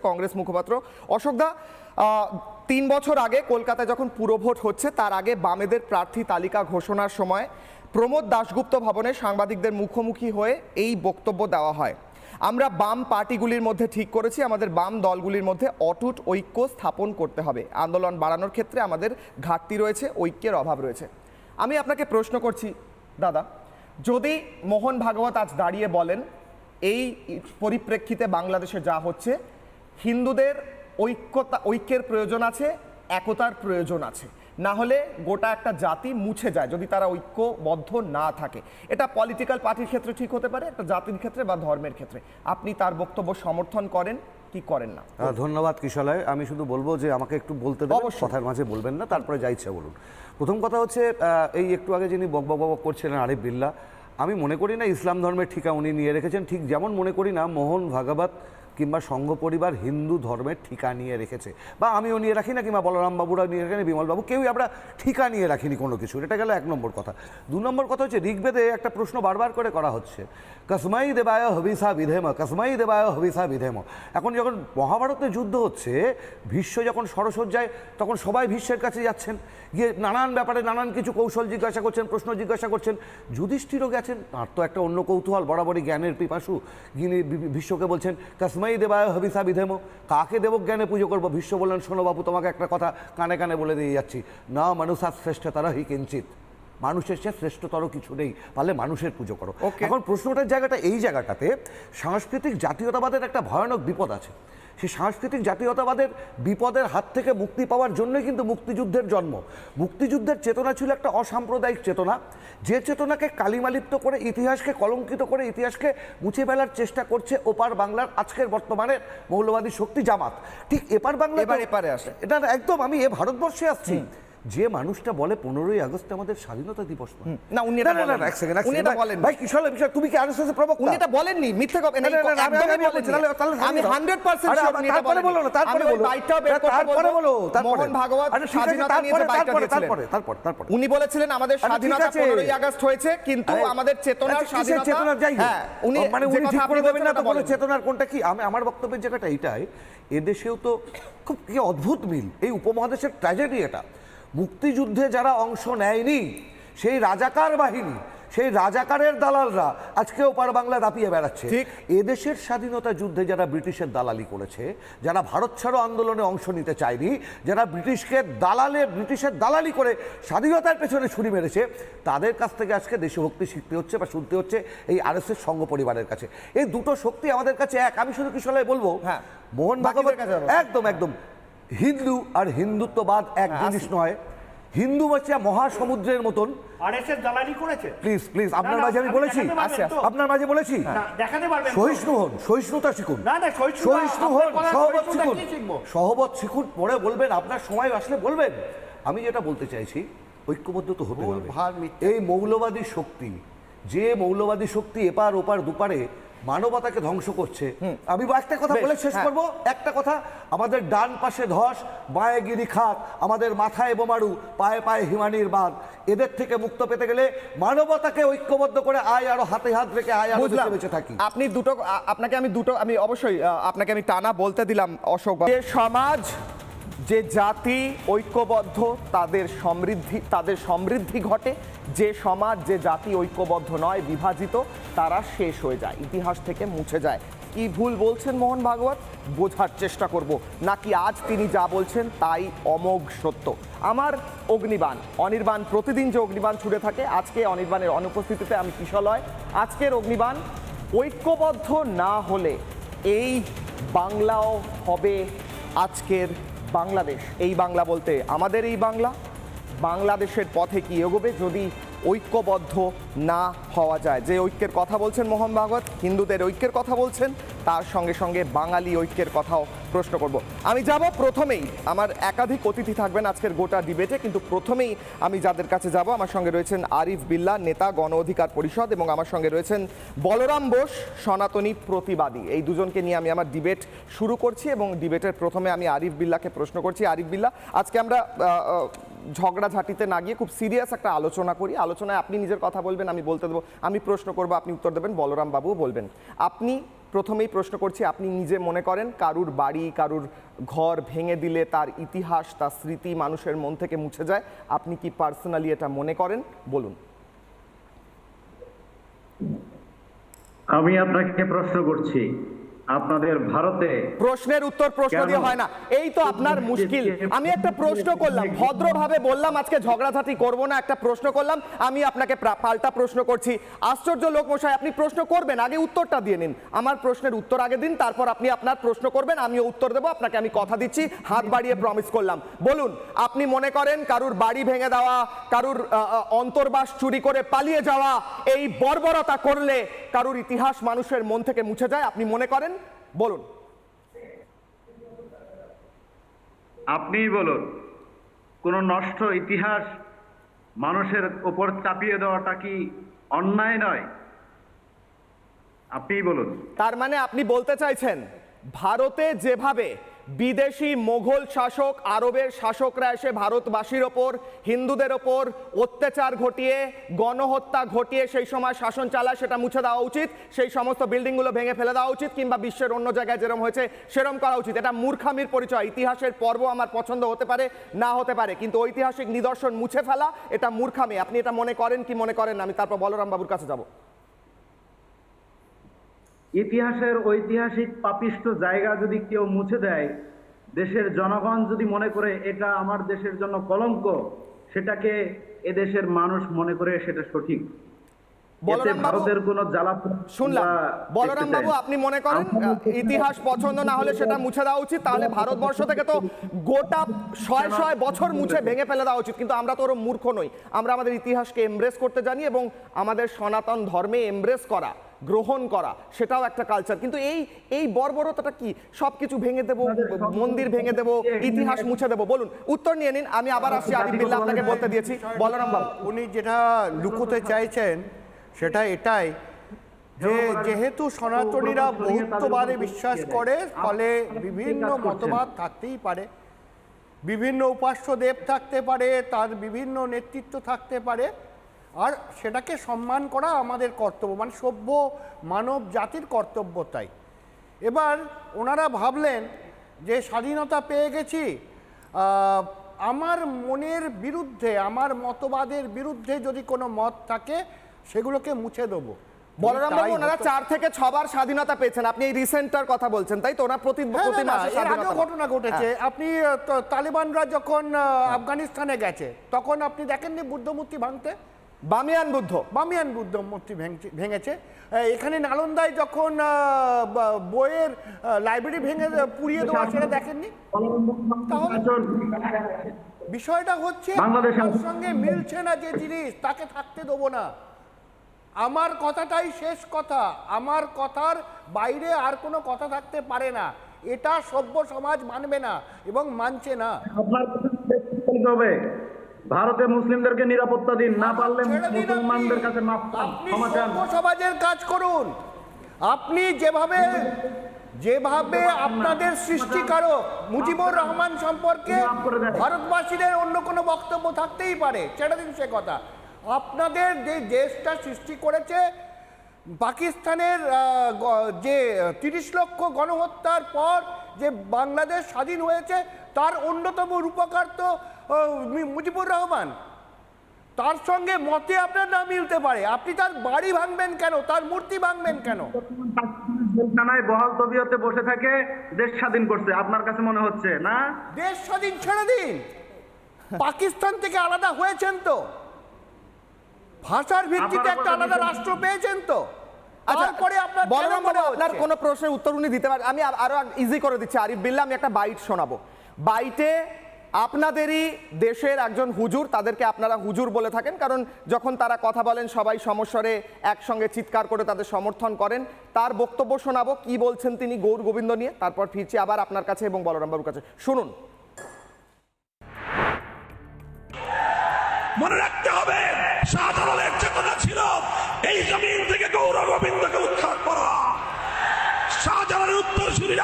কংগ্রেস মুখপাত্র। অশোকদা আহ, তিন বছর আগে কলকাতায় যখন পুরভোট হচ্ছে তার আগে বামেদের প্রার্থী তালিকা ঘোষণার সময় প্রমোদ দাশগুপ্ত ভবনে সাংবাদিকদের মুখোমুখি হয়ে এই বক্তব্য দেওয়া হয়। আমরা বাম পার্টিগুলির মধ্যে ঠিক করেছি আমাদের বাম দলগুলির মধ্যে অটুট ঐক্য স্থাপন করতে হবে। আন্দোলন বাড়ানোর ক্ষেত্রে আমাদের ঘাটতি রয়েছে ঐক্যের অভাব রয়েছে। আমি আপনাকে প্রশ্ন করছি দাদা যদি মোহন ভাগবত আজ দাঁড়িয়ে বলেন এই পরিপ্রেক্ষিতে বাংলাদেশে যা হচ্ছে হিন্দুদের ঐক্যতা ঐক্যের প্রয়োজন আছে একতার প্রয়োজন আছে। না হলে গোটা একটা জাতি মুছে যায় যদি তারা ঐক্যবদ্ধ না থাকে। এটা পলিটিক্যাল পার্টির ক্ষেত্রে ঠিক হতে পারে একটা জাতির ক্ষেত্রে বা ধর্মের ক্ষেত্রে। আপনি তার বক্তব্য সমর্থন করেন কি করেন না? ধন্যবাদ কিশলয় আমি শুধু বলব যে আমাকে একটু বলতে অবশ্যই। কথার মাঝে বলবেন না তারপরে যা ইচ্ছা বলুন। প্রথম কথা হচ্ছে এই একটু আগে যিনি বক বক করছিলেন আরিফ বিল্লা আমি মনে করি না ইসলাম ধর্মের ঠিকা উনি নিয়ে রেখেছেন। ঠিক যেমন মনে করি না মোহন ভাগবত কিংবা সংঘ পরিবার হিন্দু ধর্মের ঠিকা নিয়ে রেখেছে। বা আমিও নিয়ে রাখি না কিংবা বলরাম বাবুরা নিয়ে রাখেন বিমল বাবু, কেউই আমরা ঠিকা নিয়ে রাখিনি কোনো কিছু এটা গেল এক নম্বর কথা। দু নম্বর কথা হচ্ছে, ঋগ্বেদে একটা প্রশ্ন বারবার করে করা হচ্ছে। কসমাই দেবায় হবিসা বিধেম কসমাই দেবায় হবিসা বিধেম। এখন যখন মহাভারতে যুদ্ধ হচ্ছে, ভীষ্ম যখন সরসজ্জায়, তখন সবাই ভীষ্মের কাছে যাচ্ছেন। গিয়ে নানান ব্যাপারে নানান কিছু কৌশল জিজ্ঞাসা করছেন, প্রশ্ন জিজ্ঞাসা করছেন। যুধিষ্ঠিরও গেছেন, তার তো একটা অন্য কৌতূহল, বরাবরই জ্ঞানের পিপাসু। বি- ভীষ্মকে বলছেন কাসমাই দেবায় হবিসা বিধেম কাকে দেবজ্ঞানে পুজো করব? বিশ্ব বললেন শোনো বাবু তোমাকে একটা কথা কানে কানে বলে দিয়ে যাচ্ছি। না মানুষার শ্রেষ্ঠ তারা হি কিঞ্চিত। মানুষের চেয়ে শ্রেষ্ঠতর কিছু নেই পারলে মানুষের পুজো করো. এখন প্রশ্নটার জায়গাটা এই জায়গাটাতে সাংস্কৃতিক জাতীয়তাবাদের একটা ভয়ানক বিপদ আছে। সেই সাংস্কৃতিক জাতীয়তাবাদের বিপদের হাত থেকে মুক্তি পাওয়ার জন্যই কিন্তু মুক্তিযুদ্ধের জন্ম। মুক্তিযুদ্ধের চেতনা ছিল একটা অসাম্প্রদায়িক চেতনা। যে চেতনাকে কালিমালিপ্ত করে ইতিহাসকে কলঙ্কিত করে ইতিহাসকে মুছে ফেলার চেষ্টা করছে ওপার বাংলার আজকের বর্তমানে মৌলবাদী শক্তি জামাত। ঠিক এপার বাংলা এবার এপারে আসে। এটা একদম আমি এ ভারতবর্ষে আসছি। যে মানুষটা বলে পনেরোই আগস্ট আমাদের স্বাধীনতা দিবস না, উনি এটা না, না, না, বলেননি। এক এক উনি এটা ভাই- ভাই কিশোর বিষয় তুমি কি আরএসএস এর প্রবক্তা উনি এটা বলেননি মিথ্যে কথা না, আমি- আমি- আমি বলছি, তাহলে- তাহলে আমি 100% আরে, sure উনি এটা তারপরে বলো না, তারপরে বলো। বাইটটাও বের করতে তারপরে বলো, তারপরে। মোহন ভাগবত স্বাধীনতা নিয়ে যে বাইটটা দিয়েছিলেন। তারপরে, তারপরে, তারপরে। উনি বলেছিলেন আমাদের স্বাধীনতা আছে। পনেরোই আগস্ট হয়েছে কিন্তু আমাদের চেতনার আচ্ছা, স্বাধীনতা চেতনার যাই হ্যাঁ উনি মানে উনি ঠিক করে দেবেন না তো বলেননি। চেতনার কোনটা কি আমি আমার বক্তব্যের জায়গাটা এইটাই এদেশেও তো খুব কি অদ্ভুত মিল এই উপমহাদেশের ট্র্যাজেডি এটা মুক্তিযুদ্ধে যারা অংশ নেয়নি সেই রাজাকার বাহিনী সেই রাজাকারের দালালরা আজকেও পার বাংলা দাপিয়ে বেড়াচ্ছে। এদেশের স্বাধীনতা যুদ্ধে যারা ব্রিটিশের দালালি করেছে যারা ভারত ছাড়ো আন্দোলনে অংশ নিতে চায়নি যারা ব্রিটিশকে দালালে ব্রিটিশের দালালি করে স্বাধীনতার পেছনে ছুরি মেরেছে তাদের কাছ থেকে আজকে দেশভক্তি শিখতে হচ্ছে বা শুনতে হচ্ছে এই আর আরএসএস সংঘ পরিবারের কাছে। এই দুটো শক্তি আমাদের কাছে এক। আমি শুধু কিশোরায় বলব? হ্যাঁ। মোহন ভাগবত কাছে একদম একদম। হিন্দু আর হিন্দুত্ববাদ এক হ্যাঁ, জিনিস নয়। হিন্দু হচ্ছে মহাসমুদ্রের মতন। আরএসএস দালালি করেছে। প্লিজ প্লিজ আপনার মাঝে আমি বলেছি। আচ্ছা, আপনার মাঝে বলেছি। দেখাতে পারবেন সহিষ্ণু হন সহিষ্ণুতা শিখুন। না, না, সহিষ্ণু হন সহবত শিখুন। সহবত শিখুন পরে বলবেন আপনার সময় আসলে বলবেন। আমি যেটা বলতে চাইছি ঐক্যবদ্ধ তো হতে হবে। এই মৌলবাদী শক্তি যে মৌলবাদী শক্তি এপার ওপার দুপারে মানবতাকে ধ্বংস করছে। আমি একটা কথা বলে শেষ হ্যাঁ। করব? একটা কথা আমাদের ডান পাশে ধস বায়ে গিরি খাত আমাদের মাথায় বোমারু পায়ে পায়ে হিমানির বাঁধ এদের থেকে মুক্ত পেতে গেলে মানবতাকে ঐক্যবদ্ধ করে আয় আরও হাতে হাত রেখে আয় আরও বেঁচে থাকি। আপনি দুটো আপনাকে আমি দুটো আমি অবশ্যই আপনাকে আমি টানা বলতে দিলাম অশোক যে সমাজ যে জাতি ঐক্যবদ্ধ তাদের সমৃদ্ধি তাদের সমৃদ্ধি ঘটে যে সমাজ, যে জাতি ঐক্যবদ্ধ নয়, বিভাজিত, তারা শেষ হয়ে যায়। ইতিহাস থেকে মুছে যায়। কি ভুল বলছেন মোহন ভাগবত? বোঝার চেষ্টা করব। নাকি আজ তিনি যা বলছেন তাই অমোঘ সত্য? আমার অগ্নিবাণ, অনির্বাণ, প্রতিদিন যে অগ্নিবাণ ছুড়ে থাকে, আজকে অনির্বাণের অনুপস্থিতিতে আমি কিশলয় আজকের অগ্নিবাণ, ঐক্যবদ্ধ না হলে এই বাংলাও হবে আজকের বাংলাদেশ। এই বাংলা বলতে আমাদের এই বাংলা বাংলাদেশের পথে কি এগোবে যদি ঐক্যবদ্ধ না হওয়া যায়? যে ঐক্যের কথা বলছেন মোহন ভাগবত, হিন্দুদের ঐক্যের কথা বলছেন, তার সঙ্গে সঙ্গে বাঙালি ঐক্যের কথাও প্রশ্ন করব। আমি যাব প্রথমেই, আমার একাধিক অতিথি থাকবেন আজকের গোটা ডিবেটে, কিন্তু প্রথমেই আমি যাদের কাছে যাব, আমার সঙ্গে রয়েছেন আরিফ বিল্লা, নেতা, গণ অধিকার পরিষদ এবং আমার সঙ্গে রয়েছেন বলরাম বোস, সনাতনী প্রতিবাদী। এই দুজনকে নিয়ে আমি আমার ডিবেট শুরু করছি এবং ডিবেটের প্রথমে আমি আরিফ বিল্লাকে প্রশ্ন করছি। আরিফ বিল্লা, আজকে আমরা ঝগড়াঝাটিতে না গিয়ে খুব সিরিয়াস একটা আলোচনা করি। আলোচনায় আপনি নিজের কথা বলবেন, আমি বলতে দেবো, আমি প্রশ্ন করব, আপনি উত্তর দেবেন বলরাম বাবু বলবেন। আপনি প্রথমেই প্রশ্ন করছি, আপনি নিজে মনে করেন কারুর বাড়ি, কারুর ঘর ভেঙে দিলে তার ইতিহাস, তার স্মৃতি মানুষের মন থেকে মুছে যায়? আপনি কি পার্সোনালি এটা মনে করেন? বলুন। আমি আপনাকে প্রশ্ন করছি আপনাদের ভারতে প্রশ্নের উত্তর প্রশ্ন দিয়ে হয় না। এই তো আপনার মুশকিল। আমি একটা প্রশ্ন করলাম। ভদ্রভাবে বললাম আজকে ঝগড়াঝাটি করব না একটা প্রশ্ন করলাম। আমি আপনাকে পাল্টা প্রশ্ন করছি। আশ্চর্য লোক মশাই আপনি প্রশ্ন করবেন? আগে উত্তরটা দিয়ে নিন। আমার প্রশ্নের উত্তর আগে দিন তারপর আপনি আপনার প্রশ্ন করবেন আমিও উত্তর দেবো আপনাকে আমি কথা দিচ্ছি হাত বাড়িয়ে প্রমিস করলাম। বলুন আপনি মনে করেন কারুর বাড়ি ভেঙে দেওয়া কারুর অন্তর্বাস চুরি করে পালিয়ে যাওয়া এই বর্বরতা করলে কারুর ইতিহাস মানুষের মন থেকে মুছে যায়? আপনি মনে করেন? বলুন। আপনিই বলুন কোন নষ্ট ইতিহাস মানুষের ওপর চাপিয়ে দেওয়াটা কি অন্যায় নয়? আপনিই বলুন। তার মানে আপনি বলতে চাইছেন ভারতে যেভাবে বিদেশি মোঘল শাসক আরবের শাসকরা এসে ভারতবাসীর ওপর, হিন্দুদের ওপর অত্যাচার ঘটিয়ে, গণহত্যা ঘটিয়ে সেই সময় শাসন চালায় সেটা মুছে দেওয়া উচিত। সেই সমস্ত বিল্ডিংগুলো ভেঙে ফেলে দেওয়া উচিত কিংবা বিশ্বের অন্য জায়গায় যেরকম হয়েছে সেরকম করা উচিত। এটা মূর্খামির পরিচয়। ইতিহাসের পর্ব আমার পছন্দ হতে পারে, না হতে পারে। কিন্তু ঐতিহাসিক নিদর্শন মুছে ফেলা, এটা মূর্খামি। আপনি এটা মনে করেন কি মনে করেন আমি তারপর বলরাম বাবুর কাছে যাব। ইতিহাসের ঐতিহাসিক পাপিষ্ট জায়গা যদি কেউ মুছে দেয় দেশের জনগণ যদি মনে করে এটা আমার দেশের জন্য কলঙ্ক সেটাকে এদেশের মানুষ মনে করে সেটা সঠিক। ভারতের কোনো জ্বালা শুনলাম। বলরাম বাবু আপনি মনে করেন ইতিহাস পছন্দ না হলে সেটা মুছে দেওয়া উচিত? তাহলে ভারতবর্ষ থেকে তো গোটা ছয় ছয় বছর মুছে ভেঙে ফেলে দেওয়া উচিত। কিন্তু আমরা তো ওরম মূর্খ নই। আমরা আমাদের ইতিহাসকে এমব্রেস করতে জানি এবং আমাদের সনাতন ধর্মে এমব্রেস করা। গ্রহণ করা সেটাও একটা কালচার কিন্তু এই এই বর্বরতাটা কি? সবকিছু ভেঙে দেব মন্দির ভেঙে দেব ইতিহাস মুছে দেব। বলুন উত্তর নিয়ে নিন আমি আবার আসছি আরিফ বিল্লাহ আপনাকে বলতে দিয়েছি। বলরাম বাবু উনি যেটা লুকোতে চাইছেন সেটা এটাই যে যেহেতু সনাতনীরা বহুত্ববাদে বিশ্বাস করে ফলে বিভিন্ন মতবাদ থাকতেই পারে বিভিন্ন উপাস্য দেব থাকতে পারে তার বিভিন্ন নেতৃত্ব থাকতে পারে আর সেটাকে সম্মান করা আমাদের কর্তব্য মানে সভ্য মানব জাতির কর্তব্য তাই। এবার ওনারা ভাবলেন যে স্বাধীনতা পেয়ে গেছি আমার মনের বিরুদ্ধে আমার মতবাদের বিরুদ্ধে যদি কোনো মত থাকে সেগুলোকে মুছে দেবো। বলরাম বাবু ওনারা চার থেকে ছবার স্বাধীনতা পেয়েছেন। আপনি এই রিসেন্টটার কথা বলছেন তাই তো? ওনার প্রতি হ্যাঁ, প্রতি মাসে। ঘটনা ঘটেছে। আপনি তো- তালিবানরা যখন আফগানিস্তানে গেছে তখন আপনি দেখেননি বুদ্ধ মূর্তি ভাঙতে? বামিয়ান বুদ্ধ বামিয়ান বুদ্ধ মূর্তি ভেঙছে- ভেঙেছে এখানে নালন্দায় যখন বইয়ের লাইব্রেরি ভেঙে পুড়িয়ে দেওয়া সেটা দেখেননি? তাহলে বিষয়টা হচ্ছে আমার সঙ্গে মিলছে না যে জিনিস তাকে থাকতে দেবো না। আমার কথাটাই শেষ কথা। আমার কথার বাইরে আর কোনো কথা থাকতে পারে না। এটা সভ্য সমাজ মানবে না এবং মানছে না। আপনার হবে। ভারতে মুসলিমদেরকে নিরাপত্তা দিন না পারলে মুসলমানদের কাছে মাফ ক্ষমা চান। সমাজের কাজ করুন। আপনি যেভাবে যেভাবে আপনাদের সৃষ্টিকারক মুজিবুর রহমান সম্পর্কে। ভারতবাসীদের অন্য কোনো বক্তব্য থাকতেই পারে। ছেড়ে দিন সে কথা। আপনাদের যে দেশটা সৃষ্টি করেছে পাকিস্তানের যে তিরিশ লক্ষ গণহত্যার পর যে বাংলাদেশ স্বাধীন হয়েছে তার অন্যতম রূপকার তো মুজিবুর রহমান। তার সঙ্গে মতে আপনার না মিলতে পারে। আপনি তার বাড়ি ভাঙবেন কেন? তার মূর্তি ভাঙবেন কেন? জেলখানায় বহাল তবিয়তে বসে থাকে দেশ স্বাধীন করছে আপনার কাছে মনে হচ্ছে না? দেশ স্বাধীন ছেড়ে দিন। পাকিস্তান থেকে আলাদা হয়েছেন তো। ভাষার ভিত্তিতে একটা আলাদা রাষ্ট্র পেয়েছেন তো। তারপরে আপনার কেন বলরাম বাবু আপনার কোনো প্রশ্নের উত্তর উনি দিতে পারেন। আমি আর- ইজি করে দিচ্ছি। আরিফ বিল্লাহ আমি একটা বাইট শোনাবো। বাইটে আপনাদেরই দেশের একজন হুজুর তাদেরকে আপনারা হুজুর বলে থাকেন কারণ যখন তারা কথা বলেন সবাই সমস্বরে একসঙ্গে চিৎকার করে তাদের সমর্থন করেন। তার বক্তব্য শোনাবো কি বলছেন তিনি গৌর গোবিন্দ নিয়ে। তারপর ফিরছি আবার আপনার কাছে এবং বলরাম বাবুর কাছে। শুনুন। মনে রাখতে হবে শাহজালালের চেতনা ছিল এই জমিন থেকে গৌর করা।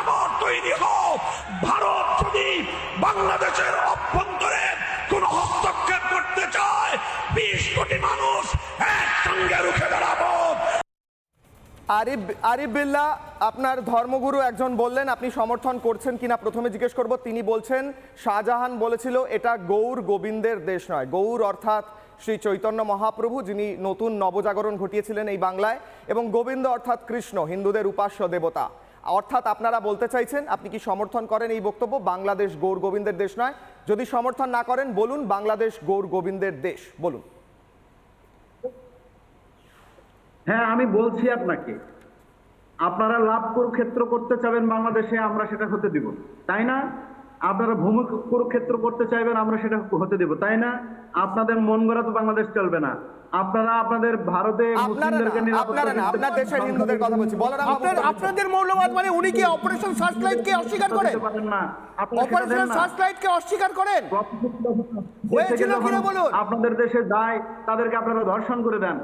আমার তৈরি হোক। ভারত যদি বাংলাদেশের অভ্যন্তরে কোন হস্তক্ষেপ করতে চায়, বিশ কোটি মানুষ একসঙ্গে রুখে দাঁড়াবো। আরিফ আরিফ বিল্লাহ আপনার ধর্মগুরু একজন বললেন, আপনি সমর্থন করছেন কিনা প্রথমে জিজ্ঞেস করব। তিনি বলছেন, শাহজাহান বলেছিল, এটা গৌর গোবিন্দের দেশ নয়। গৌর অর্থাৎ শ্রী চৈতন্য মহাপ্রভু, যিনি নতুন নবজাগরণ ঘটিয়েছিলেন এই বাংলায়, এবং গোবিন্দ অর্থাৎ কৃষ্ণ, হিন্দুদের উপাস্য দেবতা। অর্থাৎ আপনারা বলতে চাইছেন, আপনি কি সমর্থন করেন এই বক্তব্য? বাংলাদেশ গৌর গোবিন্দের দেশ নয়। যদি সমর্থন না করেন, বলুন বাংলাদেশ গৌর গোবিন্দের দেশ, বলুন। হ্যাঁ আমি বলছি আপনাকে, আপনারা লাভ কুরুক্ষেত্র করতে চাবেন বাংলাদেশে, আমরা সেটা হতে দিব। তাই না? আপনারা ভূমি কুরুক্ষেত্র করতে চাইবেন আমরা সেটা হতে দিব তাই না? আপনাদের মন গড়া তো বাংলাদেশ চলবে না। আপনারা আপনাদের ভারতে মুসলিমদেরকে আপনারা না আপনার দেশের হিন্দুদের কথা বলছি। বলরাম আপনার আপনাদের মৌলবাদ মানে উনি কি অপারেশন সার্চলাইট কে অস্বীকার করেন? না। অপারেশন। সার্চলাইট কে অস্বীকার করেন? হয়েছিল কিনা বলুন? আপনাদের দেশে যায় তাদেরকে আপনারা ধর্ষণ করে দেন।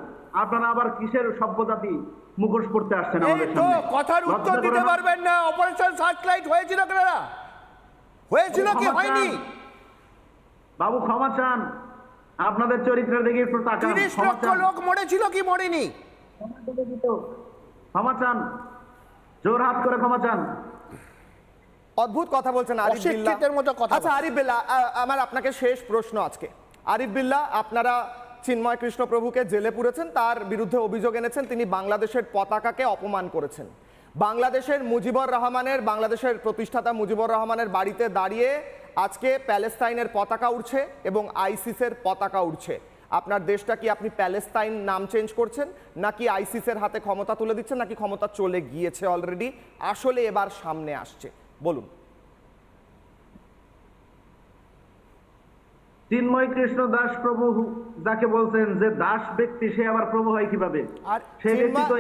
আপনারা আবার কিসের সভ্যতাতি মুখোশ পড়তে আসছেন আমাদের সামনে। কথার উত্তর দিতে পারবেন না। অপারেশন সার্চলাইট হয়েছিল কিনা? হয়েছিল কি হয়নি? বাবু ক্ষমা চান। আপনাদের চরিত্রের দিকে একটু তাকান। তিরিশ ক্ষমা লক্ষ লোক মরেছিল কি মরেনি? ক্ষমা চান। জোর হাত করে ক্ষমা চান। অদ্ভুত কথা বলছেন আরিফ বিল্লাহ মতো কথা আচ্ছা আরিফ বিল্লাহ আমার আপনাকে শেষ প্রশ্ন আজকে। আরিফ বিল্লাহ আপনারা চিন্ময় কৃষ্ণ প্রভুকে জেলে পুরেছেন তার বিরুদ্ধে অভিযোগ এনেছেন তিনি বাংলাদেশের পতাকাকে অপমান করেছেন। বাংলাদেশের মুজিবুর রহমানের, বাংলাদেশের প্রতিষ্ঠাতা মুজিবুর রহমানের বাড়িতে দাঁড়িয়ে আজকে প্যালেস্তাইনের পতাকা উঠছে এবং আইসিসের পতাকা উঠছে আপনার দেশটা কি আপনি প্যালেস্তাইন নাম চেঞ্জ করছেন, নাকি আইসিসের হাতে ক্ষমতা তুলে দিচ্ছেন, নাকি ক্ষমতা চলে গিয়েছে অলরেডি আসলে এবার সামনে আসছে। বলুন। চিন্ময় কৃষ্ণ দাস প্রভু যাকে বলছেন যে দাস ব্যক্তি সে আবার প্রভু হয় কীভাবে? ব্যক্তি তো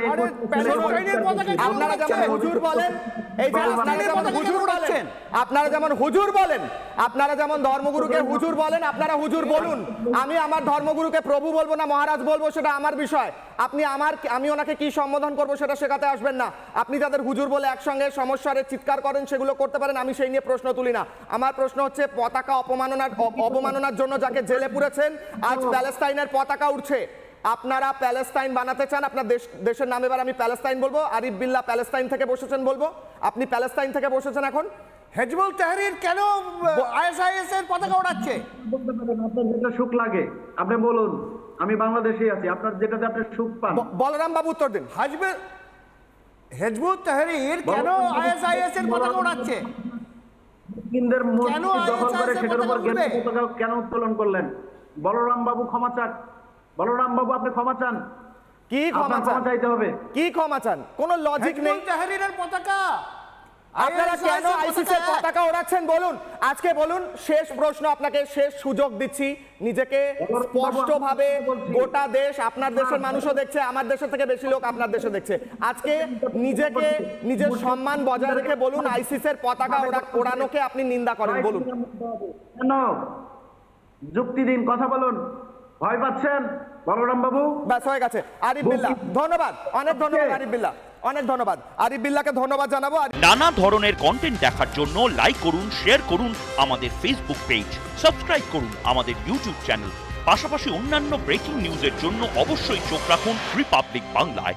আপনারা যেমন হুজুর বলেন এই যে আপনারা যেমন হুজুর বলেন আপনারা যেমন হুজুর বলেন আপনারা যেমন ধর্মগুরুকে হুজুর বলেন আপনারা হুজুর বলুন। আমি আমার ধর্মগুরুকে প্রভু বলব না মহারাজ বলব সেটা আমার বিষয়। আপনি আমার আমি ওনাকে কি সম্বোধন করব সেটা শেখাতে আসবেন না। আপনি যাদের হুজুর বলে একসঙ্গে সমস্যারে চিৎকার করেন সেগুলো করতে পারেন আমি সেই নিয়ে প্রশ্ন তুলি না। আমার প্রশ্ন হচ্ছে পতাকা অপমাননার অ- অবমাননার জন্য যাকে জেলে পুরেছেন আজ প্যালেস্তাইনের পতাকা উঠছে আপনারা প্যালেস্তাইন বানাতে চান আপনার দেশ দেশের নামে এবার আমি প্যালেস্তাইন বলব। আরিফ বিল্লাহ প্যালেস্তাইন থেকে বসেছেন বলব। আপনি প্যালেস্তাইন থেকে বসেছেন এখন। হেজবুল তাহরির কেন আইএসআইএস এর পতাকা ওড়াচ্ছে আপনার যেটা সুখ লাগে আপনি বলুন আমি বাংলাদেশেই আছি আপনার যেটাতে আপনি সুখ পান। বলরাম বাবু উত্তর দিন। হাজবে হেজবুল তাহরির কেন আইএসআইএস এর পতাকা ওড়াচ্ছে কেন দখল করে সেটার উপর কেন উত্তোলন করলেন? বলরাম বাবু ক্ষমা চান। বলরাম বাবু আপনি ক্ষমা চান। কি ক্ষমা চান? চাইতে হবে। কি ক্ষমা চান? কোনো লজিক নেই। তাহরিরের পতাকা। আপনারা কেন এর আইসিসের পতাকা- ওড়াচ্ছেন? বলুন। আজকে বলুন শেষ প্রশ্ন আপনাকে শেষ সুযোগ দিচ্ছি। নিজেকে স্পষ্টভাবে গোটা দেশ আপনার দেশের মানুষও দেখছে আমার দেশের থেকে বেশি লোক আপনার দেশে দেখছে। আজকে নিজেকে নিজের সম্মান বজায় রেখে বলুন আইসিসের পতাকা ওড়া- ওড়ানোকে আপনি নিন্দা করেন। বলুন। কেন যুক্তি দিন কথা বলুন। ভয় পাচ্ছেন? বলরাম বাবু? ব্যাস হয়ে গেছে। আরিফ বিল্লাহ ধন্যবাদ। অনেক ধন্যবাদ আরিফ বিল্লাহ অনেক ধন্যবাদ। আরিফ বিল্লাহকে ধন্যবাদ জানাব। আর নানা ধরনের কন্টেন্ট দেখার জন্য লাইক করুন শেয়ার করুন আমাদের ফেসবুক পেজ সাবস্ক্রাইব করুন আমাদের ইউটিউব চ্যানেল পাশাপাশি অন্যান্য ব্রেকিং নিউজের জন্য অবশ্যই চোখ রাখুন রিপাবলিক বাংলায়